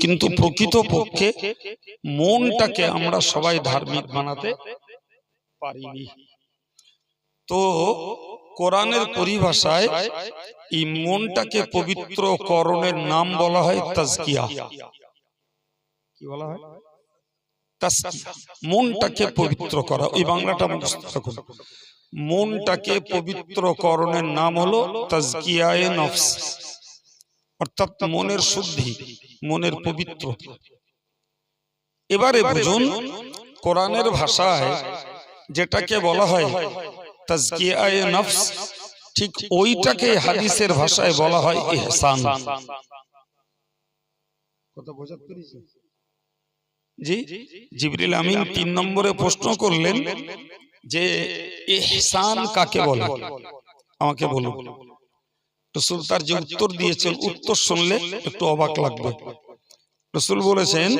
কিন্তু প্রকৃত পক্ষে মনটাকে আমরা সবাই ধার্মিক বানাতে পারিনি। তো কোরআনের পরিভাষায় এই মনটাকে পবিত্র করণের নাম বলা হয় তাজকিয়া। কি বলা হয়? মনটাকে পবিত্র করা। ওই বাংলাটা মুখস্থ মনটাকে পবিত্র করণের নাম হলো তাজকিয়ায়ে নফস। অর্থাৎ মনের শুদ্ধি। মনের পবিত্র। এবারে বুঝুন কোরআনের ভাষায় যেটাকে বলা হয় তাজকিয়ায়ে নফস ঠিক ওইটাকে হাদিসের ভাষায় বলা হয় ইহসান। জি জিবরিল আমিন তিন নম্বরে প্রশ্ন করলেন যে ইহসান কাকে বলে? আমাকে বলুন। রসুল তার যে উত্তর দিয়েছেন উত্তর শুনলে একটু অবাক লাগবে। রসুল বলেছেন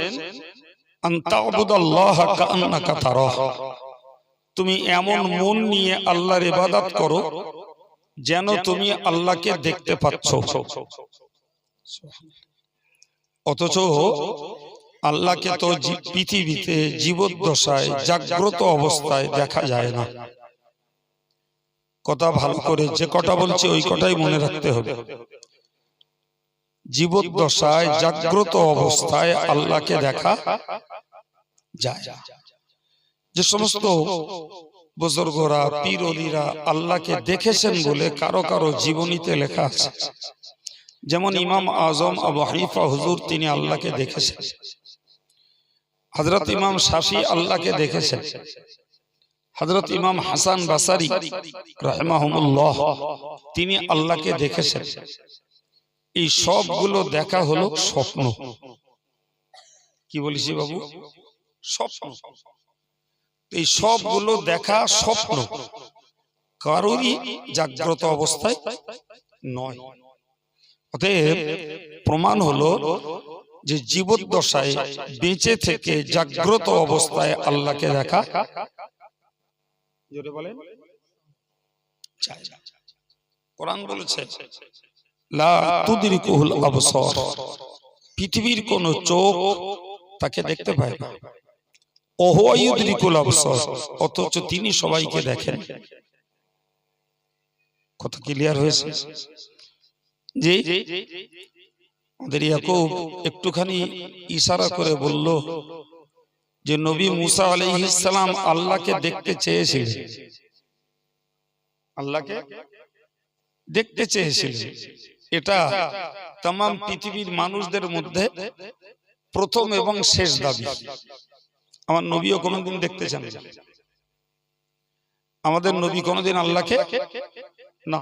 তুমি এমন মন নিয়ে আল্লাহর ইবাদত করো যেন তুমি আল্লাহকে দেখতে পাচ্ছ। অথচ আল্লাহকে তো পৃথিবীতে জীবদ্দশায় জাগ্রত অবস্থায় দেখা যায় না। কথা ভালো করে যে কটা বলছি ওই কটাই মনে রাখতে হবে। জীবদ্দশায় জাগ্রত অবস্থায় আল্লাহকে দেখা যায়। যে সমস্ত বুজুর্গরা পীরলিরা আল্লাহকে দেখেছেন বলে কারও কারও জীবনীতে লেখা আছে। যেমন ইমাম আজম আবু হানিফা হুজুর তিনি আল্লাহকে দেখেছেন। হযরত ইমাম শাফি আল্লাহকে দেখেছেন। হযরত ইমাম হাসান বাসারি রাহমাহুমুল্লাহ, তিনি আল্লাহকে দেখেছেন। এই সবগুলো দেখা হলো স্বপ্ন। কি বলিস বাবু? স্বপ্ন। এই সবগুলো দেখা স্বপ্ন। কারোরই জাগ্রত অবস্থায় নয়। অতএব প্রমাণ হলো যে জীবদ্দশায় বেঁচে থেকে জাগ্রত অবস্থায় আল্লাহকে দেখা জোরে। কোরআন বলেছে লা তুদরিকুহুল আবসার। পৃথিবীর কোন চোখ তাকে দেখতে পায় না। ওহুয়ায়ুদরিকুল আবসার। অথচ তিনি সবাইকে দেখেন। কথা ক্লিয়ার হয়েছে? জি? আমাদের ইয়াকুব একটুখানি ইশারা করে বলল যে নবী মুসা আলাইহিস সালাম আল্লাহকে দেখতে চেয়েছিলেন। আল্লাহকে দেখতে চেয়েছিলেন। এটা তাম পৃথিবীর মানুষদের মধ্যে প্রথম এবং শেষ দাবি। আমার নবীও কোনোদিন দেখতে চান আমাদের নবী কোনোদিন আল্লাহকে না।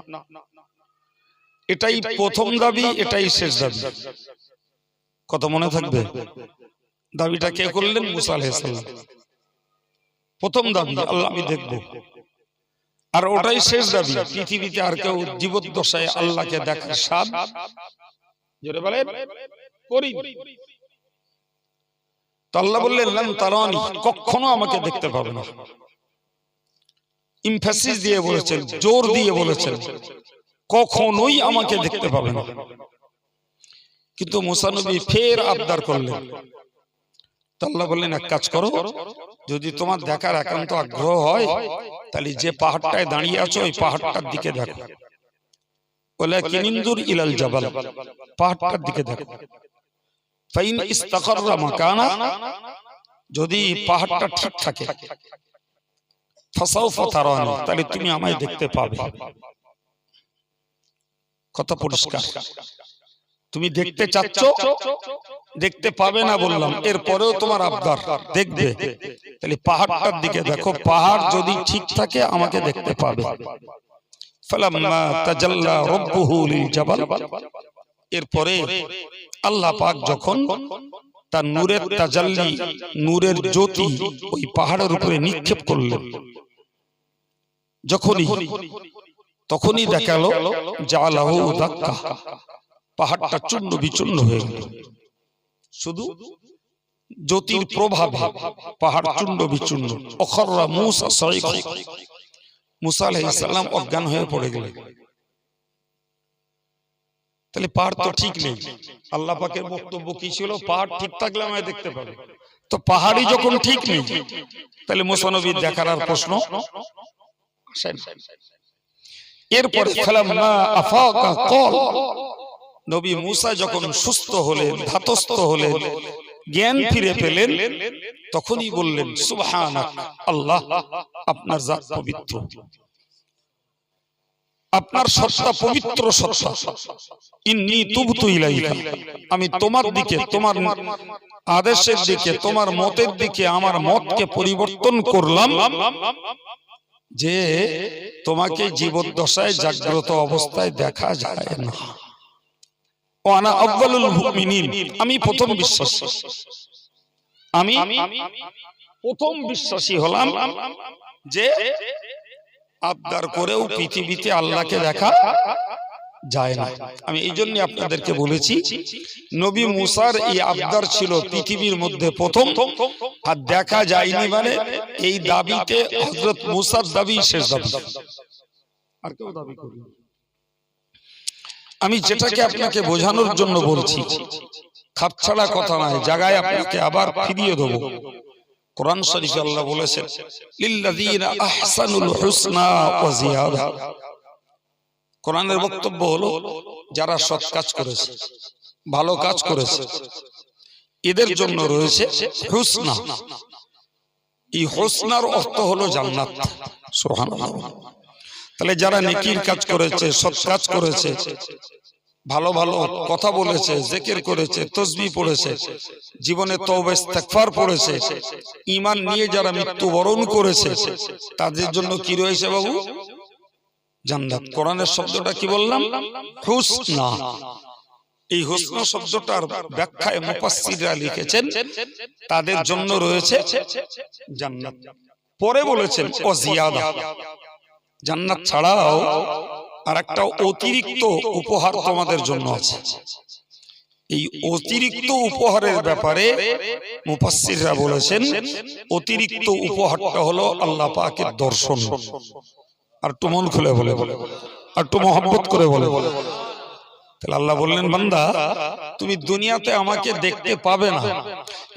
এটাই প্রথম দাবি এটাই শেষ দাবি। কত মনে থাকবে? দাবিটা কে করলেন? মুসা আলাইহিস সালাম। প্রথম দাবি আল্লাহ আমি দেখব। আর ওটাই শেষ দাবি পৃথিবীতে আর কেউ জীবদ্দশায় আল্লাহকে দেখার স্বাদ জোরে বলেন করি। তো আল্লাহ বললেন লাম তারানি কখনো আমাকে দেখতে পাবে না। ইমফাসিস দিয়ে বলেছেন জোর দিয়ে বলেছেন। কখনোই আমাকে দেখতে পাবে না। কিন্তু মুসানবী ফের আবদার করলেন। আল্লাহ বললেন, এক কাজ করো, যদি তোমার দেখার একান্ত আগ্রহ হয়, তাহলে যে পাহাড়টায় দাঁড়িয়ে আছো, ওই পাহাড়টার দিকে দেখো। বলে কিনিন্দুর ইলাল জাবাল? পাহাড়টার দিকে দেখো। ফাইন ইস্তাকাররা মাকানা, যদি পাহাড়টা ঠিক থাকে, ফাসাউফা তারানি, তাহলে তুমি আমায় দেখতে পাবে। কথা পরিষ্কার। তুমি দেখতে চাচ্ছ? দেখতে পাবে না বললাম। এরপরেও তোমার আবদার। দেখবে। তাহলে পাহাড়টার দিকে দেখো। পাহাড় যদি ঠিক থাকে আমাকে দেখতে পাবে। এরপরে আল্লাহ পাক যখন তার নূরের তাজাল্লি নূরের জ্যোতি ওই পাহাড়ের উপরে নিক্ষেপ করলেন যখনই তখনই দেখাল জালাহু দাক্কা। পাহাড়টা চূর্ণ বিচূর্ণ হয়ে গেল। শুধু জ্যোতির প্রভাবে পাহাড় চূর্ণ বিচূর্ণ। অখররা মুসা সয়খ মুসা আলাইহিস সালাম অজ্ঞান হয়ে পড়ে গেলেন। তাহলে পাহাড় তো ঠিক নেই। আল্লাহ পাকের বক্তব্য কি ছিল? পাহাড় ঠিক থাকলে আমায় দেখতে পাবে তো পাহাড়ই যখন ঠিক নেই তাহলে মুসানবীর দেখার আর প্রশ্ন। এরপরে ফালাম্মা আফাকা ক্বাল নবী মুসা যখন সুস্থ হলেন ধাতস্থ হলেন জ্ঞান ফিরে পেলেন তখনই বললেন সুবহানাক আল্লাহ আপনার জাত পবিত্র। আপনার সত্তা পবিত্র সত্তা। ইন্নি তুবতু ইলাইকা। আমি তোমার দিকে তোমার আদেশের দিকে তোমার মতের দিকে আমার মতকে পরিবর্তন করলাম যে তোমাকে জীবদ্দশায় জাগ্রত অবস্থায় দেখা যায় না। ওয়ানা আউয়ালুল মুমিনিন। আমি প্রথম বিশ্বাসী। আমি প্রথম বিশ্বাসী হলাম যে আবদার করেও পৃথিবীতে আল্লাহকে দেখা যায় না। আমি এই জন্য আপনাদেরকে বলেছি নবী মুসার এই আবদার ছিল পৃথিবীর মধ্যে প্রথম আর দেখা যায়নি মানে এই দাবিতে হজরত মুসার দাবি শেষ দাবি। আর কেউ দাবি করবে। আমি যেটাকে আপনাকে বোঝানোর জন্য বলছি খাপছাড়া কথা নয় জায়গায় আপনাকে আবার ফিরিয়ে দেবো। কোরআন শরীফে আল্লাহ বলেছেন লিল্লাযীনা আহসানুল হুসনা ওয়া জিয়াদা কোরআনের বক্তব্য হলো যারা সৎ কাজ করেছে ভালো কাজ করেছে এদের জন্য রয়েছে হুসনা। এই হুসনার অর্থ হলো জান্নাত। সুবহানাল্লাহ। তাহলে যারা নেকির কাজ করেছে, সৎ কাজ করেছে, ভালো ভালো কথা বলেছে, জেকের করেছে, তসবি পড়েছে, জীবনে তওবা পড়েছে, ঈমান নিয়ে যারা মৃত্যুবরণ করেছে, তাদের জন্য কি রয়েছে বাবু? জান্নাত। কোরআনের শব্দটা কি বললাম? হুসনা। এই হুসনা শব্দটার ব্যাখ্যায় মুফাসসিররা লিখেছেন, তাদের জন্য রয়েছে জান্নাত। পরে বলেছেন, ও জিয়াদা। জান্নাত ছাড়াও আর একটা অতিরিক্ত উপহার তোমাদের জন্য আছে। এই অতিরিক্ত উপহারের ব্যাপারে মুফাসসিররা বলেছেন, অতিরিক্ত উপহারটা হলো আল্লাহ পাকের দর্শন। আর একটু মন খুলে বলে বলে আর একটু মহব্বত করে বলে। বলে তাহলে আল্লাহ বললেন, বান্দা, তুমি দুনিয়াতে আমাকে দেখতে পাবে না।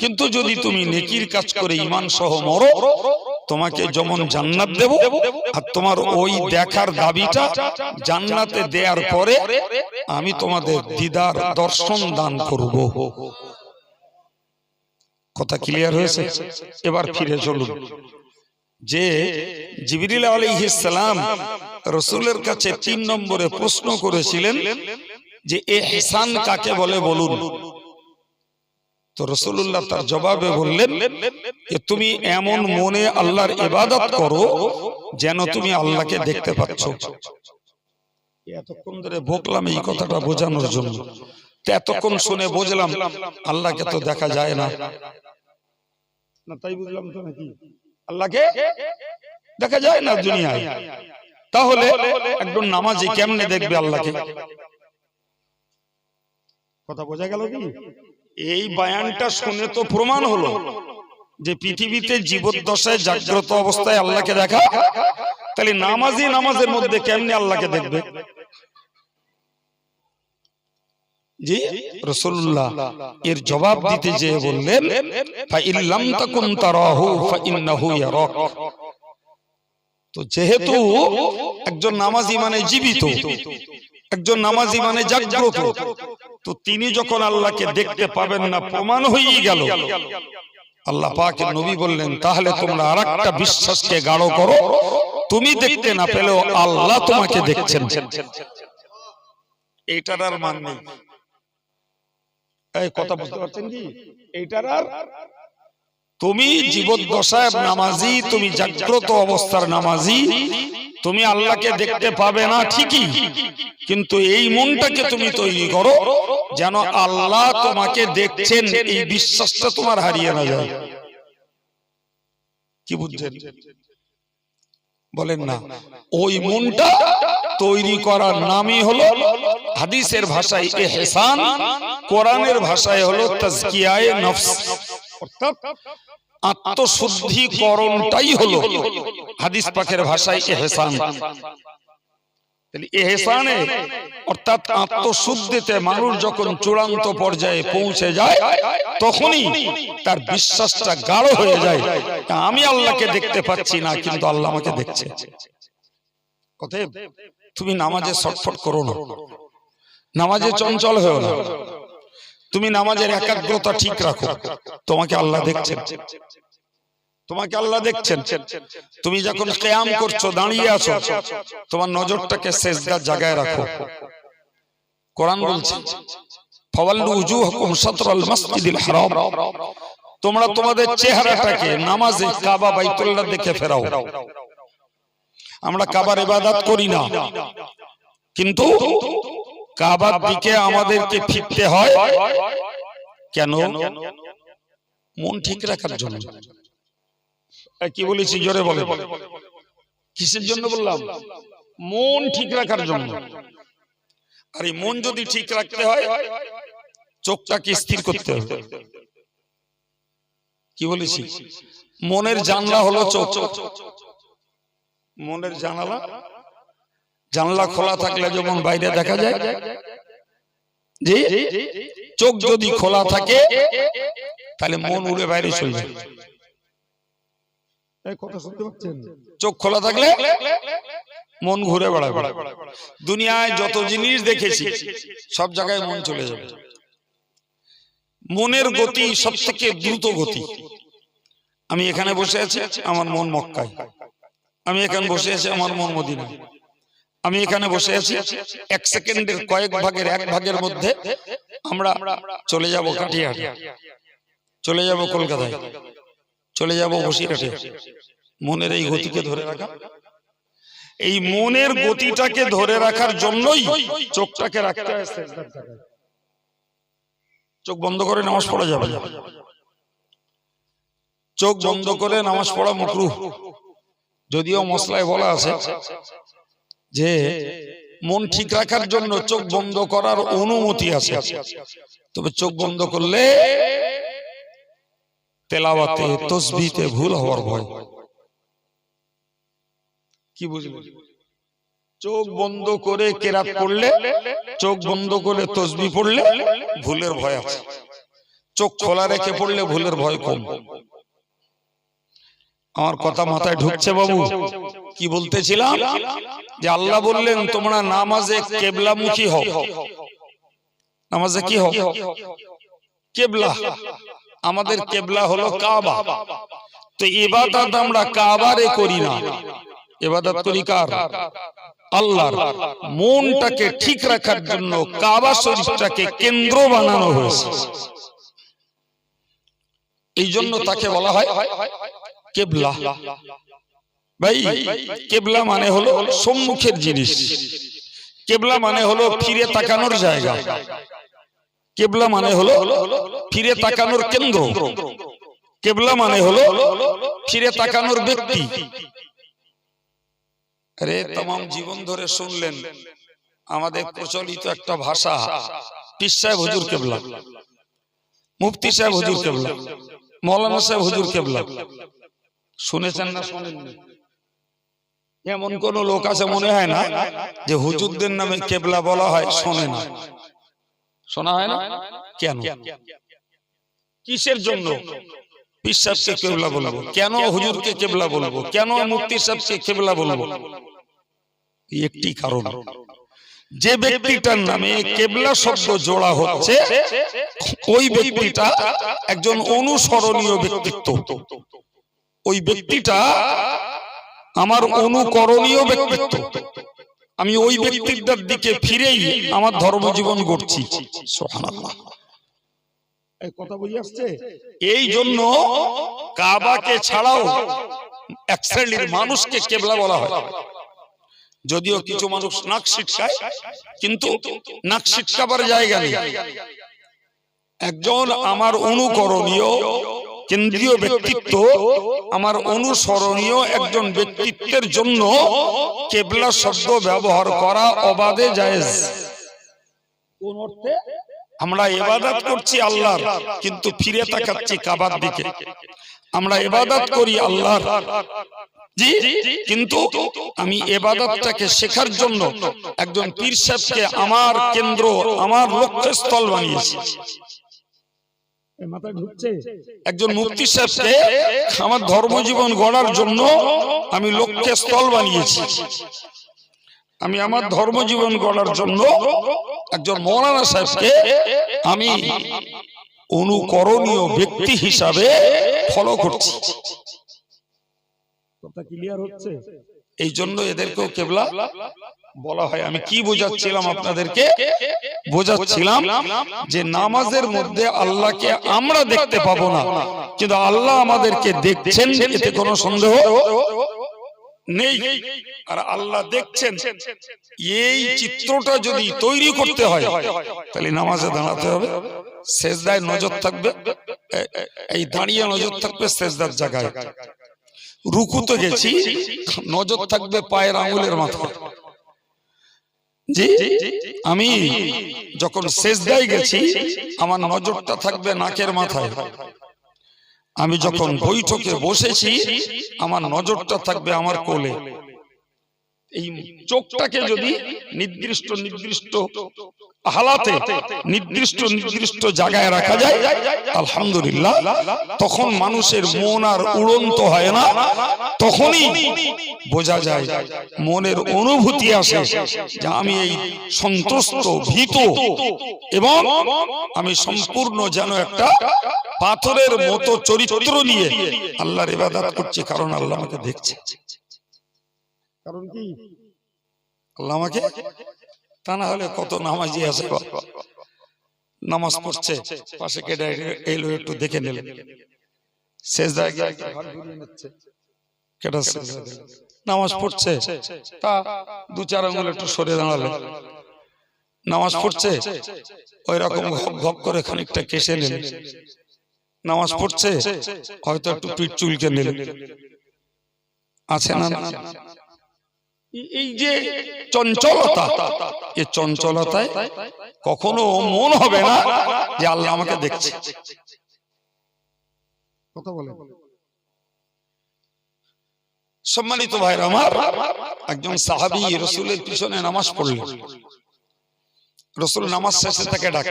কিন্তু যদি তুমি নেকির কাজ করে ইমান সহ মরো তোমাকে যেমন জান্নাত দেব আর তোমার ওই দেখার দাবিটা জান্নাতে দেওয়ার পরে আমি তোমাদের দিদার দর্শন দান করব। কথা ক্লিয়ার হয়েছে? এবার ফিরে চলুন। যে জিবরিল আলাইহিস সালাম রসুলের কাছে তিন নম্বরে প্রশ্ন করেছিলেন যে এহসান কাকে বলে বলুন? তো রসুল্লাহ তার জবাবে বললেন যে তুমি এমন মনে আল্লাহর ইবাদত করো যেন তুমি আল্লাহকে দেখতে পাচ্ছ। এতক্ষণ ধরে বকলাম এই কথাটা বোঝানোর জন্য। তো এতক্ষণ শুনে বুঝলাম আল্লাহকে তো দেখা যায় না। না। তাই বুঝলাম তো নাকি? আল্লাহকে দেখা যায় না দুনিয়ায়। তাহলে একজন নামাজি কেমনে দেখবে আল্লাহকে? কথা বোঝা গেল কি? এই বায়ানটা শুনে তো প্রমাণ হলো যে পৃথিবীতে জীবদ্দশায় জাগ্রত অবস্থায় আল্লাহকে দেখা? তাহলে নামাজি নামাজের মধ্যে কেমনে আল্লাহকে দেখবে? জি? রসুল্লাহ এর জবাব দিতে যে বললেন তো যেহেতু একজন নামাজি মানে জীবিত একজন নামাজি মানে জাগ্রত। তো তিনি যখন আল্লাহকে দেখতে পাবেন না প্রমাণ হয়েই গেল। আল্লাহ পাক নবী বললেন তাহলে তোমরা আরেকটা বিশ্বাসকে গাঢ় করো। তুমি দেখতে না পেলেও আল্লাহ তোমাকে দেখছেন। এইটার আর মান নেই। কথা বুঝতে পারছেন কি? এইটার আর তুমি জীবদ্দশায় নামাজি তুমি জাগ্রত অবস্থার নামাজি তুমি আল্লাহকে দেখতে পাবে না ঠিকই। কিন্তু এই মনটাকে তুমি তৈরি করো যেন আল্লাহ তোমাকে দেখছেন এই বিশ্বাসটা তোমার হারিয়ে না যায়। কি বুঝছেন? বলেন না ওই মনটা তৈরি করার নামই হলো হাদিসের ভাষায় এহসান কোরআনের ভাষায় হলো তাজকিয়ায়ে নফস। আত্মশুদ্ধিকরণটাই হলো হাদিস ভাষায় এহসান। এহসানে অর্থাৎ আত্মশুদ্ধিতে মানুষ যখন চূড়ান্ত পর্যায়ে পৌঁছে যায়, তখনই তার বিশ্বাসটা গাঢ় হয়ে যায়। আমি আল্লাহকে দেখতে পাচ্ছি না, কিন্তু আল্লাহ আমাকে দেখছে। তুমি নামাজে ছটফট করো না। নামাজে চঞ্চল হয়েও না। তুমি নামাজের একাগ্রতা ঠিক রাখো। তোমাকে আল্লাহ দেখছেন। তোমাকে আল্লাহ দেখছেন। তুমি যখন কেয়াম করছ দাঁড়িয়ে আছো তোমার নজরটাকে শেষদার জায়গায় রাখো। কোরআন বলছে তোমরা তোমাদের চেহারাটাকে নামাজে কাবা বাইতুল্লাহ দেখে ফেরাও। আমরা কাবার ইবাদত করি না। কিন্তু কাবার দিকে আমাদেরকে ফিরতে হয়। কেন? মন ঠিক রাখার জন্য। কি বলেছি? জোরে বলে কিসের জন্য বললাম? মন ঠিক রাখার জন্য। আর এই মন যদি ঠিক রাখতে হয় চোখটাকে স্থির করতে হবে। কি বলেছি? মনের জানলা হলো চোখ। মনের জানালা? জানলা খোলা থাকলে যেমন বাইরে দেখা যায়। জি? চোখ যদি খোলা থাকে তাহলে মন উড়ে বাইরে চলে যায়। চোখ খোলা থাকলে মন ঘুরে বেড়াবে। দুনিয়ায় যত জিনিস দেখেছি সব জায়গায় মন চলে যাবে। মনের গতি সব থেকে দ্রুত গতি। আমি এখানে বসে আছি আমার মন মক্কায়। আমি এখানে বসে আছি আমার মন মদিনা আমি এখানে বসে আছি। এক সেকেন্ডের কয়েক ভাগের, এক ভাগের মধ্যে আমরা চলে যাব কাঠিয়াহাট চলে যাব কলকাতায়। চলে যাব বসিরহাটে। মনের এই গতিকে ধরে রাখা। এই মনের গতিটাকে ধরে রাখার জন্যই চোখটাকে রাখতে চোখ বন্ধ করে নামাজ পড়া যাবে। চোখ বন্ধ করে নামাজ পড়া মুকরু যদিও মশলায় বলা আছে যে মন ঠিক রাখার জন্য চোখ বন্ধ করার অনুমতি আছে। তবে চোখ বন্ধ করলে তেলাওয়াতে, তসবিতে ভুল হওয়ার ভয়। কি বুঝলেন? চোখ বন্ধ করে কেরাত পড়লে, চোখ বন্ধ করে তসবি পড়লে ভুলের ভয় আছে। চোখ খোলা রেখে পড়লে ভুলের ভয় কম। আমার কথা মাথায় ঢুকছে বাবু? কি বলতেছিলাম? যে আল্লাহ বললেন, তোমরা নামাজে কেবলামুখী হও। নামাজে কি হও? কেবলা। আমাদের কেবলা হলো কাবা। তো ইবাদত আমরা কাবারে করি না। ইবাদত করি কার? আল্লাহর। মনটাকে ঠিক রাখার জন্য কাবা শরীফটাকে কেন্দ্র বানানো হয়েছে। এই জন্য তাকে বলা হয় কেবলা। ভাই কেবলা মানে হলো সম্মুখের জিনিস। কেবলা মানে হলো ফিরে তাকানোর জায়গা। কেবলা মানে হলো ফিরে তাকানোর কেন্দ্র। কেবলা মানে হলো ফিরে তাকানোর ব্যক্তি। আরে তাম জীবন ধরে শুনলেন আমাদের প্রচলিত একটা ভাষা পিস সাহেব হুজুর কেবলা। মুফতি সাহেব হুজুর কেবলা। মৌলানা সাহেব হুজুর কেবলা। শুনেছেন না? শোনেননি? এমন কোন লোক আছে মনে হয় না যে হুজুরদের নামে কেবলা বলা হয়? শোনে না। শোনা হয় না? কেন? কিসের জন্য? পীর সাহেবকে কেবলা বলব। কেন হুজুরকে কেবলা বলব? কেন মুফতি সাহেবকে কেবলা বলব? একটি কারণ। যে ব্যক্তিটার নামে কেবলা শব্দ জোড়া হচ্ছে ওই ব্যক্তিটা একজন অনুসরণীয় ব্যক্তিত্ব। ওই ব্যক্তিটা আমার অনুকরণীয় ব্যক্তিত্ব। আমি ওই ব্যক্তিটার দিকে ফিরেই আমার ধর্মজীবন গড়ছি। এই কথা বুঝে আসছে? এই জন্য কাবাকে ছাড়াও এক শ্রেণির মানুষকে কেবলা বলা হয়। যদিও কিছু মানুষ নাক শিক্ষায় কিন্তু নাক শিক্ষাবার জায়গা নেই। একজন আমার অনুকরণীয় কেন্দ্রীয় ব্যক্তিত্ব আমার অনুসরণীয় একজন ব্যক্তিত্বের জন্য কেবলা শব্দ ব্যবহার করা অবাধে জায়েজ। কোন অর্থে? আমরা ইবাদত করছি আল্লাহর কিন্তু ফিরে তাকাচ্ছি কাবার দিকে। আমরা ইবাদত করি আল্লাহর। জি? কিন্তু আমি এবাদতটাকে শেখার জন্য একজন পীর সাহেবকে আমার কেন্দ্র আমার লক্ষ্যস্থল বানিয়েছি। একজন মুফতি সাহেবকে আমার ধর্মজীবন গড়ার জন্য আমি লক্ষ্যে স্থল বানিয়েছি। আমি আমার ধর্মজীবন গড়ার জন্য একজন মৌলানা সাহেবকে আমি অনুকরণীয় ব্যক্তি হিসাবে ফলো করছি। কথা ক্লিয়ার হচ্ছে? এই জন্য এদেরকেও কেবলা বলা হয় আমি কি বোঝাচ্ছিলাম আপনাদেরকে? বোঝাচ্ছিলাম যে নামাজের মধ্যে আল্লাহকে আমরা দেখতে পাবো না। কিন্তু আল্লাহ আমাদেরকে দেখছেন এতে কোনো সন্দেহ নেই। আর আল্লাহ দেখছেন এই চিত্রটা যদি তৈরি করতে হয় তাহলে নামাজে দাঁড়াতে হবে শেষদায় নজর থাকবে এই দাঁড়িয়ে নজর থাকবে শেষদার জায়গায়। রুকুতে গেছি নজর থাকবে পায়ের আঙুলের মাথায়। জি আমি যখন শেষদায় গেছি আমার নজরটা থাকবে নাকের মাথায়। আমি যখন বৈঠকে বসেছি আমার নজরটা থাকবে আমার কোলে। এই চোখটাকে যদি নির্দিষ্ট নির্দিষ্ট হালাতে নির্দিষ্ট নির্দিষ্ট জায়গায় রাখা যায় আলহামদুলিল্লাহ তখন মানুষের মন আর উড়ন্ত হয় না তখনই বোঝা যায় মনের অনুভূতি আসে যে আমি এই সন্তুষ্ট ভীত এবং আমি সম্পূর্ণ যেন একটা পাথরের মতো চরিত্র নিয়ে আল্লাহর ইবাদত করছি কারণ আল্লাহ আমাকে দেখছে। কারণ কি? আল্লাহ আমাকে তা না হলে কত নামাজি আছে নামাজ পড়ছে পাশে কেটে এলো একটু দেখে নিল। শেষ জায়গায় কেটা নামাজ পড়ছে। তা দু চার আঙুল একটু সরে দাঁড়ালে। নামাজ পড়ছে? ওই রকম ঘপ ঘপ করে খানিকটা কেসে নিল। নামাজ পড়ছে? হয়তো একটু পিঠ চুলকে নিল। আছে না? এই- যে চঞ্চলতা এই চঞ্চলতায় কখনো মন হবে না যে আল্লাহ আমাকে দেখছে। কথা বলে সম্মানিত ভাইরা আমার একজন সাহাবি রসুলের পিছনে নামাজ পড়লেন। রসুল নামাজ শেষে তাকে ডাক।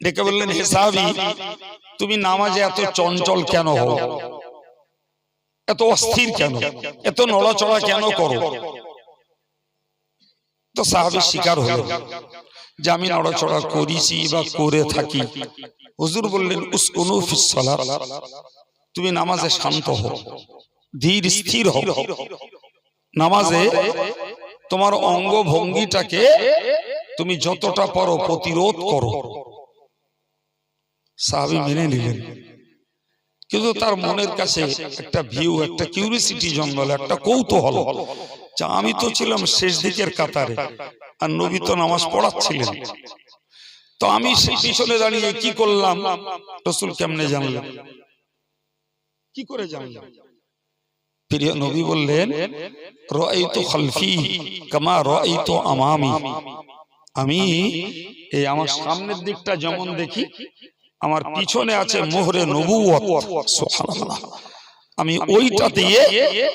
ডেকে বললেন হে সাহাবি তুমি নামাজে এত চঞ্চল কেন হও? এত অস্থির কেন? এত নড়াচড়া কেন করো? তো সাহাবি স্বীকার হলো যে আমি নড়াচড়া করেছি বা করে থাকি। হুজুর বললেন, উসকনু ফিস সালাত। তুমি নামাজে শান্ত হও। ধীর, স্থির হও। নামাজে তোমার অঙ্গ ভঙ্গিটাকে তুমি যতটা পারো প্রতিরোধ করো। সাহাবি মেনে নিলেন। কিন্তু তার মনের কাছে একটা ভিউ একটা কিউরিসিটি জন্মল একটা কৌতূহল। যে আমি তো ছিলাম শেষ দিকের কাতারে, আর নবী তো নামাজ পড়াচ্ছিলেন। তো আমি সেই পিছনে দাঁড়িয়ে কি করলাম? রসুল কেমনে জানলাম কি করে জানলাম প্রিয় নবী বললেন রাইতু খালফি কামা রাইতু আমামি। আমি এই আমার সামনের দিকটা যেমন দেখি আমার পিছনে আছে মোহরে নবুয়ত সুবহানাল্লাহ। আমি ওইটা দিয়ে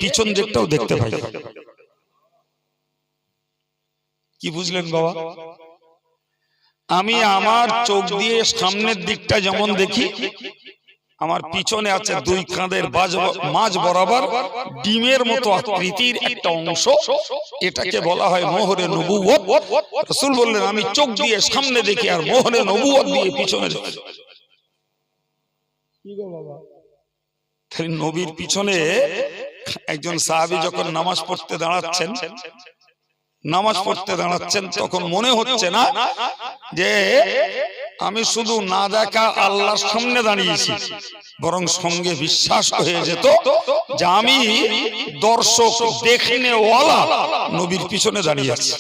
পিছন দিকটাও দেখতে পাই। কি বুঝলেন বাবা? আমি আমার চোখ দিয়ে সামনের দিকটা যেমন দেখি আমার পিছনে আছে দুই কাঁধের মাঝ বরাবর ডিমের মতো আকৃতির একটা অংশ। এটাকে বলা হয় মোহরে নবুয়ত রাসূল বললেন আমি চোখ দিয়ে সামনে দেখি আর মোহরে নবুয়ত দিয়ে পিছনে নবীর পিছনে একজন সাহাবী যখন নামাজ পড়তে দাঁড়াচ্ছেন, নামাজ পড়তে দাঁড়াচ্ছেন, তখন মনে হচ্ছে না যে আমি শুধু না দেখা আল্লাহর সামনে দাঁড়িয়েছি, বরং সঙ্গে বিশ্বাস হয়ে যেত যে আমি দর্শক দেখনে ওয়ালা নবীর পিছনে দাঁড়িয়ে আছি।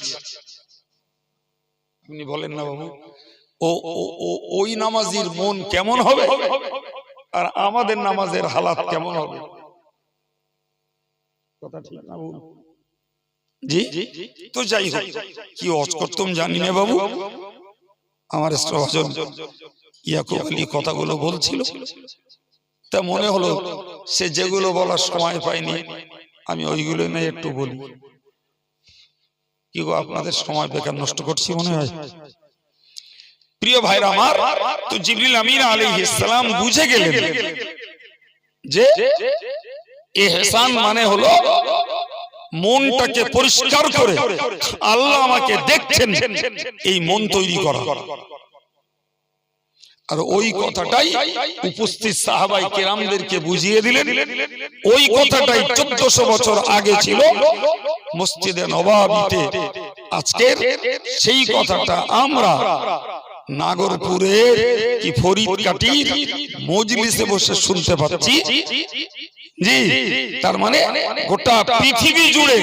আপনি বলেন না বাবু ও- ওই নামাজির মন কেমন হবে? আর আমাদের নামাজের হালাত কেমন হবে? কথা ঠিক না বাবু? জি? তো যাই হোক কি অজ করতাম জানি না বাবু? আমার স্টভাজন ইয়াকুব আলী কথাগুলো বলছিল। তা মনে হলো সে যেগুলো বলার সময় পায়নি আমি ওইগুলো নিয়ে একটু বলি। কি গো আপনাদের সময় বেকার নষ্ট করছি মনে হয়? প্রিয় ভাইরা আমার তো জিবরিল আমিন আলাইহিস সালাম বুঝে গেলেন যে এহসান মানে হলো মনটাকে পরিষ্কার করে। আল্লাহ আমাকে দেখছেন এই মন তৈরি করা। আর ওই কথাটাই উপস্থিত সাহাবাই কেরামদেরকে বুঝিয়ে দিলেন। ওই কথাটাই চোদ্দশো বছর আগে ছিল মসজিদে নবাবিতে। আজকের সেই কথাটা আমরা নাগরপুরের কি ফরিদ কাটির মজলিসে বসে শুনতে পাচ্ছি? জি, তার মানে গোটা পৃথিবী জুড়ে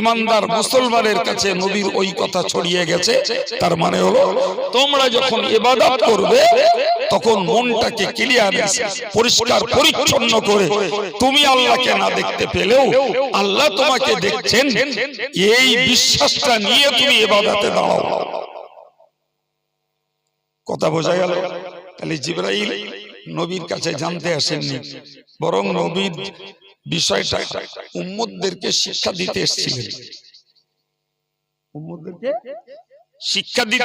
ইমানদার মুসলমানের কাছে নবীর ওই কথা ছড়িয়ে গেছে। তার মানে হলো, তোমরা যখন ইবাদত করবে, তখন মনটাকে ক্লিয়ার পরিষ্কার, পরিচ্ছন্ন করে তুমি আল্লাহকে না দেখতে পেলেও আল্লাহ তোমাকে দেখছেন। এই বিশ্বাসটা নিয়ে তুমি ইবাদতে দাঁড়াও। কথা বোঝা গেল। তাহলে জিব্রাইল নবীর কাছে জানতে আসেননি বরং নবীর বিষয়টা উম্মদদেরকে শিক্ষা দিতে এসেছিলেন। উম্মদদেরকে শিক্ষা দিতে